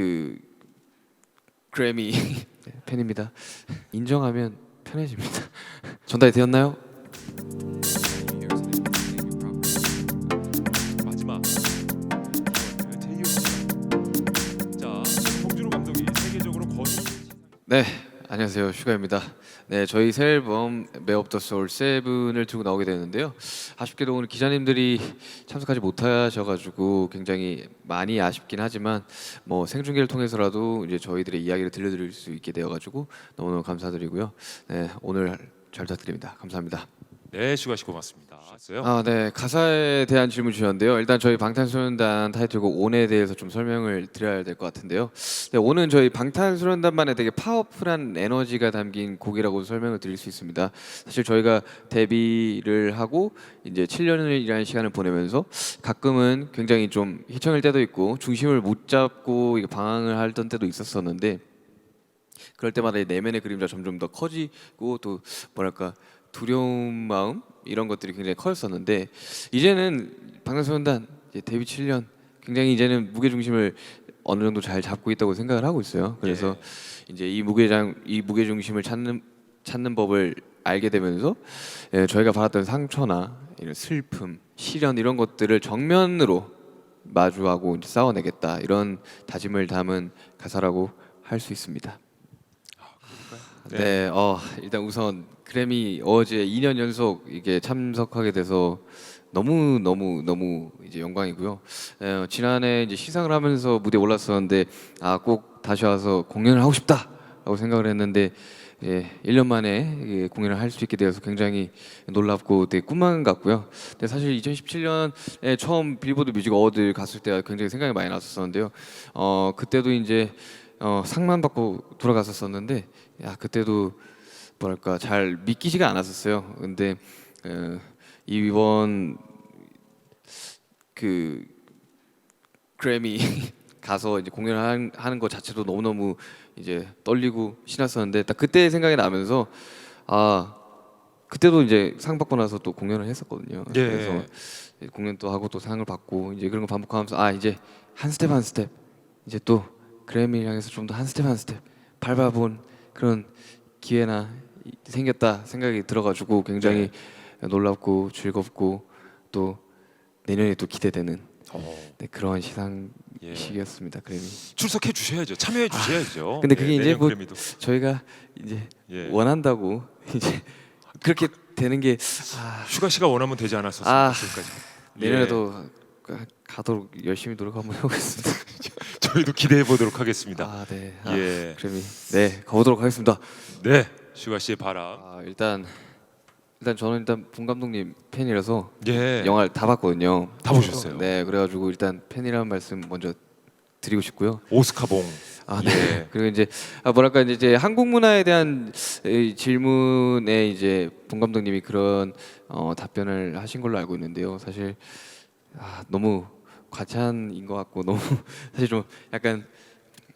그 그래미 네, 팬입니다. 인정하면 편해집니다. 전달이 되었나요? 마지막 키워드 제이홉 시간. 자, 송준호 감독이 세계적으로 거듭 네, 안녕하세요. 슈가입니다. 네, 저희 새 앨범 메업 더 소울 세븐을 들고 나오게 되는데요. 아쉽게도 오늘 기자님들이 참석하지 못하셔가지고 굉장히 많이 아쉽긴 하지만 뭐 생중계를 통해서라도 이제 저희들의 이야기를 들려드릴 수 있게 되어가지고 너무너무 감사드리고요. 네, 오늘 잘 부탁드립니다. 감사합니다. 네, 씨 고맙습니다. 요 아, 네. 가사에 대한 질문 주셨는데요. 일단 저희 방탄소년단 타이틀곡 온에 대해서 좀 설명을 드려야 될 것 같은데요. 네, 온은 저희 방탄소년단만의 되게 파워풀한 에너지가 담긴 곡이라고 설명을 드릴 수 있습니다. 사실 저희가 데뷔를 하고 이제 7년이라는 시간을 보내면서 가끔은 굉장히 좀 희청일 때도 있고 중심을 못 잡고 방황을 하던 때도 있었었는데 그럴 때마다 이 내면의 그림자 점점 더 커지고 또 뭐랄까 두려운 마음 이런 것들이 굉장히 커졌었는데 이제는 방탄소년단 이제 데뷔 7년 굉장히 이제는 무게 중심을 어느 정도 잘 잡고 있다고 생각을 하고 있어요. 그래서 이제 이 무게장 이 무게 중심을 찾는 찾는 법을 알게 되면서 예, 저희가 받았던 상처나 이런 슬픔, 시련 이런 것들을 정면으로 마주하고 이제 싸워내겠다 이런 다짐을 담은 가사라고 할 수 있습니다. 네. 네, 어, 일단 우선 그래미 어제 2년 연속 이게 참석하게 돼서 너무 너무 너무 이제 영광이고요. 에, 지난해 이제 시상을 하면서 무대 에 올랐었는데 아 꼭 다시 와서 공연을 하고 싶다라고 생각을 했는데 예, 1년 만에 예, 공연을 할 수 있게 되어서 굉장히 놀랍고 되게 꿈만 같고요. 근데 사실 2017년에 처음 빌보드 뮤직 어워드 갔을 때가 굉장히 생각이 많이 났었었는데요. 어, 그때도 이제 어, 상만 받고 돌아갔었었는데 야 그때도 뭐랄까 잘 믿기지가 않았었어요. 근데 어, 이번 그 그래미 가서 이제 공연을 한- 하는 것 자체도 너무 너무 이제 떨리고 신났었는데 딱 그때 생각이 나면서 아 그때도 이제 상 받고 나서 또 공연을 했었거든요. 예. 그래서 공연 또 하고 또 상을 받고 이제 그런 거 반복하면서 아 이제 한 스텝 한 스텝 이제 또 그래미 향해서 좀 더 한 스텝 한 스텝 밟아본 그런 기회나 이- 생겼다 생각이 들어가지고 굉장히 놀랍고 즐겁고 또 내년에 또 기대되는 어, 네, 그런 예. 시상식이었습니다. 그래미 출석해 주셔야죠. 참여해 주셔야죠. 근데 그게 예, 이제 내년 뭐- 그래미도. 저희가 이제 예. 원한다고 이제 그렇게 되는 게 아, 슈가 씨가 원하면 되지 않았었습니까? 아, 지금까지. 내년에도 가- 가도록 열심히 노력 한번 해보겠습니다. 예. 저희도 기대해 보도록 하겠습니다. 아, 네. 아, 예. 그래미 네 가보도록 하겠습니다. 네, 슈가 씨의 바람. 아, 일단 일단 저는 일단 본 감독님 팬이라서 예. 영화를 다 봤거든요. 다 보셨어요? 네, 그래가지고 일단 팬이라는 말씀 먼저 드리고 싶고요. 오스카봉. 아, 네. 예. 그리고 이제 아, 뭐랄까 이제, 한국 문화에 대한 이 질문에 이제 본 감독님이 그런 어, 답변을 하신 걸로 알고 있는데요. 사실 아, 너무 과찬인 것 같고 너무 사실 좀 약간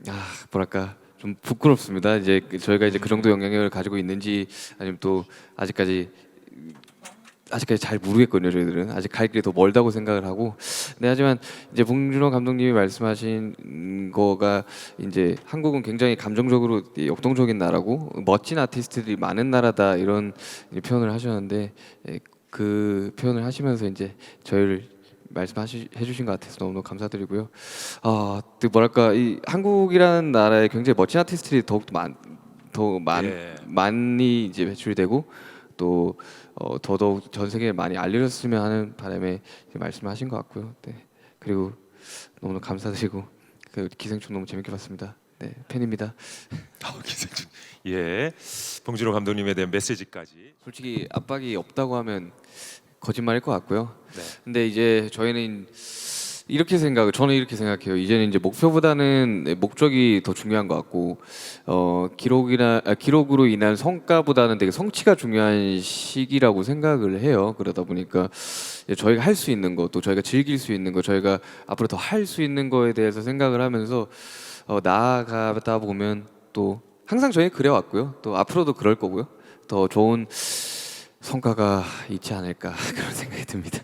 아 뭐랄까 좀 부끄럽습니다. 이제 그 저희가 이제 그 정도 영향력을 가지고 있는지 아니면 또 아직까지 아직까지 잘 모르겠거든요. 저희들은 아직 갈 길이 더 멀다고 생각을 하고. 네, 하지만 이제 봉준호 감독님이 말씀하신 거가 이제 한국은 굉장히 감정적으로 역동적인 나라고 멋진 아티스트들이 많은 나라다 이런 표현을 하셨는데 예, 그 표현을 하시면서 이제 저희를 말씀해 주신 것 같아서 너무너무 감사드리고요. 아, 또 뭐랄까 이 한국이라는 나라에 굉장히 멋진 아티스트들이 더욱 많더 많, 예. 많이 이제 배출이 되고 또 어, 더더욱 전 세계에 많이 알려졌으면 하는 바람에 말씀하신 것 같고요. 네. 그리고 너무 감사드리고 그 기생충 너무 재밌게 봤습니다. 네, 팬입니다. 아, 기생충. 예. 봉준호 감독님에 대한 메시지까지. 솔직히 압박이 없다고 하면 거짓말일 것 같고요. 네. 근데 이제 저희는 이렇게 생각, 저는 이렇게 생각해요. 이제는 이제 목표보다는 네, 목적이 더 중요한 것 같고, 어 기록이나 아, 기록으로 인한 성과보다는 되게 성취가 중요한 시기라고 생각을 해요. 그러다 보니까 저희가 할 수 있는 것, 또 저희가 즐길 수 있는 것, 저희가 앞으로 더 할 수 있는 거에 대해서 생각을 하면서 어, 나아가다 보면 또 항상 저희 그래 왔고요. 또 앞으로도 그럴 거고요. 더 좋은 성과가 있지 않을까 그런 생각이 듭니다.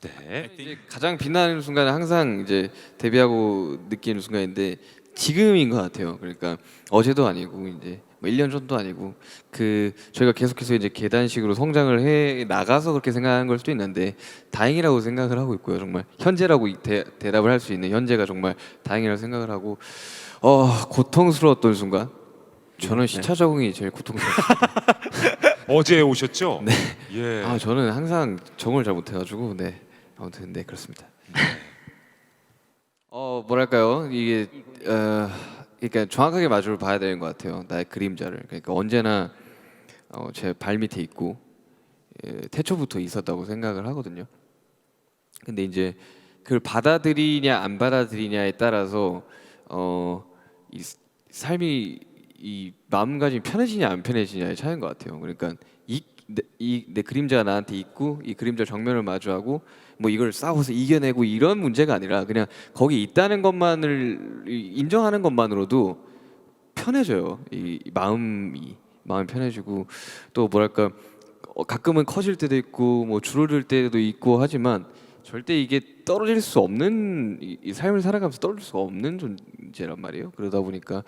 네. 이제 가장 빛나는 순간은 항상 이제 데뷔하고 느끼는 순간인데 지금인 것 같아요. 그러니까 어제도 아니고 이제 뭐 1년 전도 아니고 그 저희가 계속해서 이제 계단식으로 성장을 해 나가서 그렇게 생각하는 걸 수도 있는데 다행이라고 생각을 하고 있고요. 정말 현재라고 이 대, 대답을 할 수 있는 현재가 정말 다행이라고 생각을 하고 어 고통스러웠던 순간 저는 시차 적응이 제일 고통스러웠어요. 어제 오셨죠? 네. 예. 아 저는 항상 적응을 잘 못해가지고 네 아무튼 네 그렇습니다. 어 뭐랄까요 이게 어 그러니까 정확하게 마주를 봐야 되는 것 같아요 나의 그림자를 그러니까 언제나 어, 제 발 밑에 있고 예, 태초부터 있었다고 생각을 하거든요. 근데 이제 그걸 받아들이냐 안 받아들이냐에 따라서 어 이 삶이 이 마음가짐이 편해지냐 안 편해지냐의 차이인 것 같아요. 그러니까 이내 그림자가 나한테 있고 이 그림자 정면을 마주하고 뭐 이걸 싸워서 이겨내고 이런 문제가 아니라 그냥 거기 있다는 것만을 이- 인정하는 것만으로도 편해져요. 이, 이 마음이 마음이 편해지고 또 뭐랄까 어, 가끔은 커질 때도 있고 뭐 줄어들 때도 있고 하지만 절대 이게 떨어질 수 없는 이, 이 삶을 살아가면서 떨어질 수 없는 존재란 말이에요. 그러다 보니까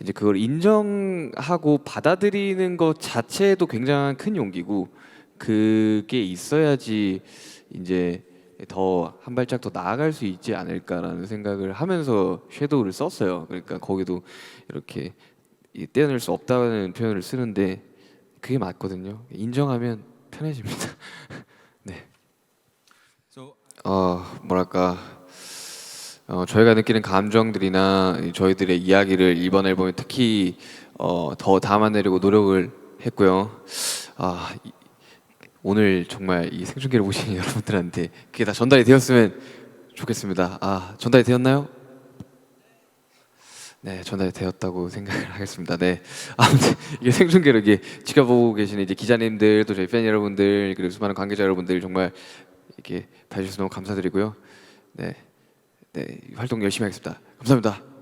이제 그걸 인정하고 받아들이는 것 자체도 굉장한 큰 용기고 그게 있어야지 이제 더 한 발짝 더 나아갈 수 있지 않을까라는 생각을 하면서 섀도우를 썼어요. 그러니까 거기도 이렇게 이 떼어낼 수 없다는 표현을 쓰는데 그게 맞거든요. 인정하면 편해집니다. 네. 어 뭐랄까 어, 저희가 느끼는 감정들이나 이 저희들의 이야기를 이번 앨범에 특히 어, 더 담아내려고 노력을 했고요. 아 이- 오늘 정말 이 생중계를 보시는 여러분들한테 그게 다 전달이 되었으면 좋겠습니다. 아 전달이 되었나요? 네, 전달이 되었다고 생각을 하겠습니다. 네, 아무튼 이게 생중계로 이게 지켜보고 계시는 이제 기자님들 또 저희 팬 여러분들 그리고 수많은 관계자 여러분들 정말 이렇게 봐주셔서 너무 감사드리고요. 네, 네 활동 열심히 하겠습니다. 감사합니다.